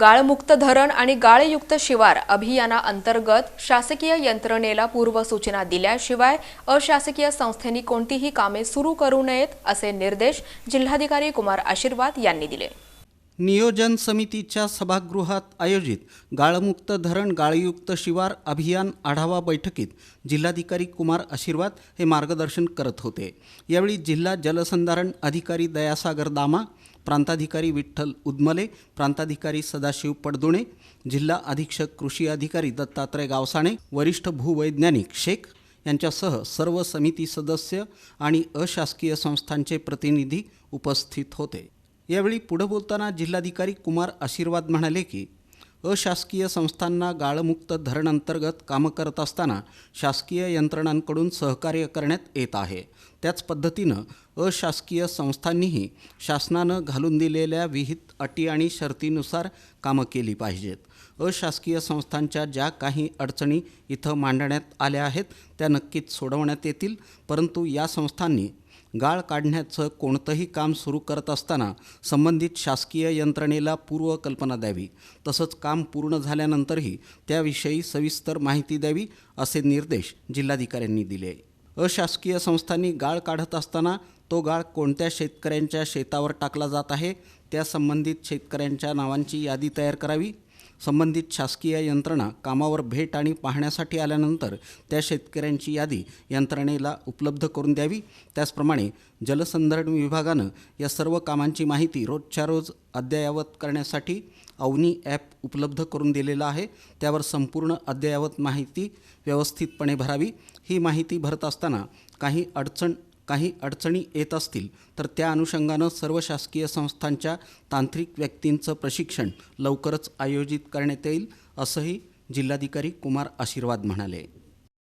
गाळमुक्त धरण आणि गाळयुक्त शिवार अभियानाअंतर्गत शासकीय यंत्रणेला पूर्वसूचना दिल्याशिवाय अशासकीय संस्थेनी कोणतीही कामे सुरू करू नयेत असे निर्देश जिल्हाधिकारी कुमार आशीर्वाद यांनी दिले. नियोजन समितीच्या सभागृहात आयोजित गाळमुक्त धरण गाळयुक्त शिवार अभियान आढावा बैठकीत जिल्हाधिकारी कुमार आशीर्वाद हे मार्गदर्शन करत होते. यावेळी जिल्हा जलसंधारण अधिकारी दयासागर दामा प्रांताधिकारी विठ्ठल उदमले प्रांताधिकारी सदाशिव पडदुणे जिल्हा अधीक्षक कृषी अधिकारी दत्तात्रय गावसाणे वरिष्ठ भूवैज्ञानिक शेख यांच्यासह सर्व समिती सदस्य आणि अशासकीय संस्थांचे प्रतिनिधी उपस्थित होते. यावेळी पुढं बोलताना जिल्हाधिकारी कुमार आशीर्वाद म्हणाले की अशासकीय संस्थांना गाळमुक्त धरण अंतर्गत कामं करत असताना शासकीय यंत्रणांकडून सहकार्य करण्यात येत आहे. त्याच पद्धतीनं अशासकीय संस्थांनीही शासनानं घालून दिलेल्या विहित अटी आणि शर्तीनुसार कामं केली पाहिजेत. अशासकीय संस्थांच्या ज्या काही अडचणी इथं मांडण्यात आल्या आहेत त्या नक्कीच सोडवण्यात येतील परंतु या संस्थांनी गाळ काढण्याचं कोणतंही काम सुरू करत असताना संबंधित शासकीय यंत्रणेला पूर्वकल्पना द्यावी. तसंच काम पूर्ण झाल्यानंतरही त्याविषयी सविस्तर माहिती द्यावी असे निर्देश जिल्हाधिकाऱ्यांनी दिले. अशासकीय संस्थांनी गाळ काढत असताना तो गाळ कोणत्या शेतकऱ्यांच्या शेतावर टाकला जात आहे त्या संबंधित शेतकऱ्यांच्या नावांची यादी तयार करावी संबंधित शासकीय यंत्रणा कामावर भेट आणि पाहण्यासाठी आल्यानंतर त्या शेतकऱ्यांची यादी यंत्रणेला उपलब्ध करून द्यावी. त्याचप्रमाणे जलसंधारण विभागानं या सर्व कामांची माहिती रोजच्या रोज अद्ययावत करण्यासाठी अवनी ॲप उपलब्ध करून दिलेलं आहे. त्यावर संपूर्ण अद्ययावत माहिती व्यवस्थितपणे भरावी. ही माहिती भरत असताना काही अडचण काही अडचणी येत असतील तर त्या अनुषंगानं सर्व शासकीय संस्थांच्या तांत्रिक व्यक्तींचं प्रशिक्षण लवकरच आयोजित करण्यात येईल असंही जिल्हाधिकारी कुमार आशीर्वाद म्हणाले.